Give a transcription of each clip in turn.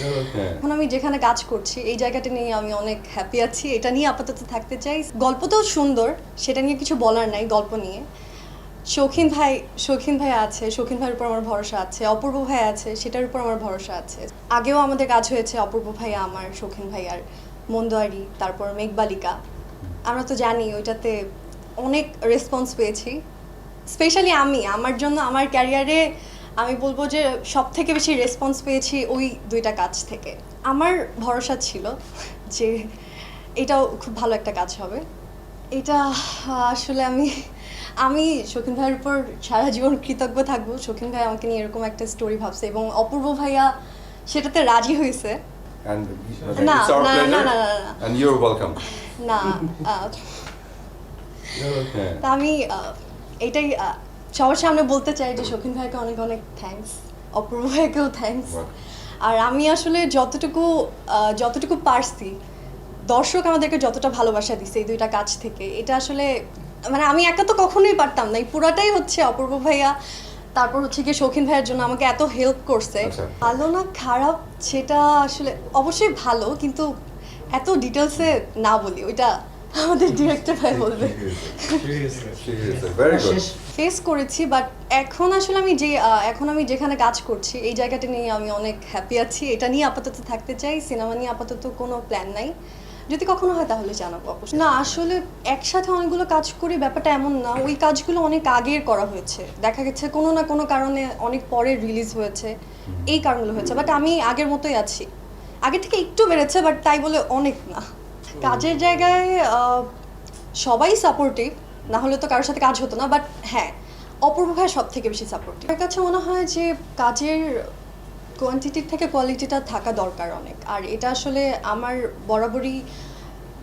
হ্যাঁ। এখন আমি যেখানে কাজ করছি, এই জায়গাটা নিয়ে আমি অনেক হ্যাপি আছি। এটা নিয়ে আপাতত থাকতে চাই। গল্পটাও সুন্দর, সেটা নিয়ে কিছু বলার নাই গল্প নিয়ে। শৌখিন ভাই শৌখিন ভাই আছে, শৌখিন ভাইয়ের উপর আমার ভরসা আছে, অপূর্ব ভাই আছে, সেটার উপর আমার ভরসা আছে। আগেও আমাদের কাজ হয়েছে অপূর্ব ভাই আমার, শৌখিন ভাই আর মন্দোয়ারি, তারপর মেঘবালিকা। আমরা তো জানি ওইটাতে অনেক রেসপন্স পেয়েছি। স্পেশালি আমি, আমার জন্য, আমার ক্যারিয়ারে আমি বলব যে সব থেকে বেশি রেসপন্স পেয়েছি ওই দুইটা কাজ থেকে। আমার ভরসা ছিল যে এটাও খুব ভালো একটা কাজ হবে। এটা আসলে আমি আমি শৌখিন ভাইয়ের উপর সারা জীবন কৃতজ্ঞ থাকব। শৌখিন ভাই আমাকে নিয়ে এরকম একটা স্টোরি ভাবছে এবং অপূর্ব ভাইয়া সেটাতে রাজি হয়েছে। না, না, না, না, না, আমি এটাই সবার সামনে বলতে চাই যে শৌখিন ভাইকে অনেক অনেক থ্যাঙ্কস অপূর্ব ভাইকেও থ্যাঙ্কস Wow. আর আমি আসলে যতটুকু যতটুকু পারছি দর্শক আমাদেরকে যতটা ভালোবাসা দিছে এই দুইটা কাজ থেকে এটা আসলে মানে আমি একা তো কখনোই পারতাম না এই পুরাটাই হচ্ছে অপূর্ব ভাইয়া তারপর হচ্ছে কি শৌখিন ভাইয়ের জন্য আমাকে এত হেল্প করছে আচ্ছা। ভালো না খারাপ সেটা আসলে অবশ্যই ভালো কিন্তু এত ডিটেলসে না বলি ওইটা আমাদের ডিরেক্টর ভাই বলবে। ফেস করেছি বাট এখন আসলে আমি যে এখন আমি যেখানে কাজ করছি এই জায়গাটা নিয়ে আমি অনেক হ্যাপি আছি। এটা নিয়ে আপাতত থাকতে চাই সিনেমা নিয়ে আপাতত কোনো প্ল্যান নাই। যদি কখনো হয় তাহলে জানাব অবশ্যই। না আসলে একসাথে অনেকগুলো কাজ করি ব্যাপারটা এমন না। ওই কাজগুলো অনেক আগের করা হয়েছে। দেখা গেছে কোনো না কোনো কারণে অনেক পরে রিলিজ হয়েছে। এই কারণগুলো হয়েছে বাট আমি আগের মতোই আছি। আগে থেকে একটু বেড়েছে বাট তাই বলে অনেক না। কাজের জায়গায় সবাই সাপোর্টিভ না হলে তো কারোর সাথে কাজ হতো না বাট হ্যাঁ অপূর্ব ভাই সব থেকে বেশি সাপোর্টিভ আমার কাছে মনে হয় যে কাজের কোয়ান্টিটির থেকে কোয়ালিটিটা থাকা দরকার অনেক। আর এটা আসলে আমার বরাবরই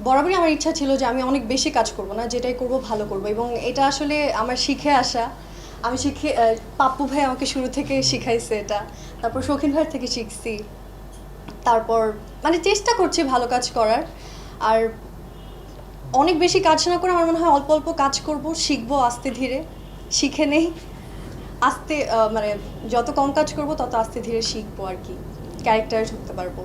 বরাবরই আমার ইচ্ছা ছিল যে আমি অনেক বেশি কাজ করব না, যেটাই করব ভালো করব। এবং এটা আসলে আমার শিখে আসা। আমি শিখে পাপ্পু ভাই আমাকে শুরু থেকে শিখাইছে এটা। তারপর শৌখিন ভাইয়ের থেকে শিখছি। তারপর মানে চেষ্টা করছি ভালো কাজ করার। আর অনেক বেশি কাজ না করে আমার মনে হয় অল্প অল্প কাজ করব, শিখব আস্তে ধীরে। শিখে নেই। আস্তে মানে যত কম কাজ করব, তত আস্তে ধীরে শিখব আর কি। ক্যারেক্টারে ঢুকতে পারব।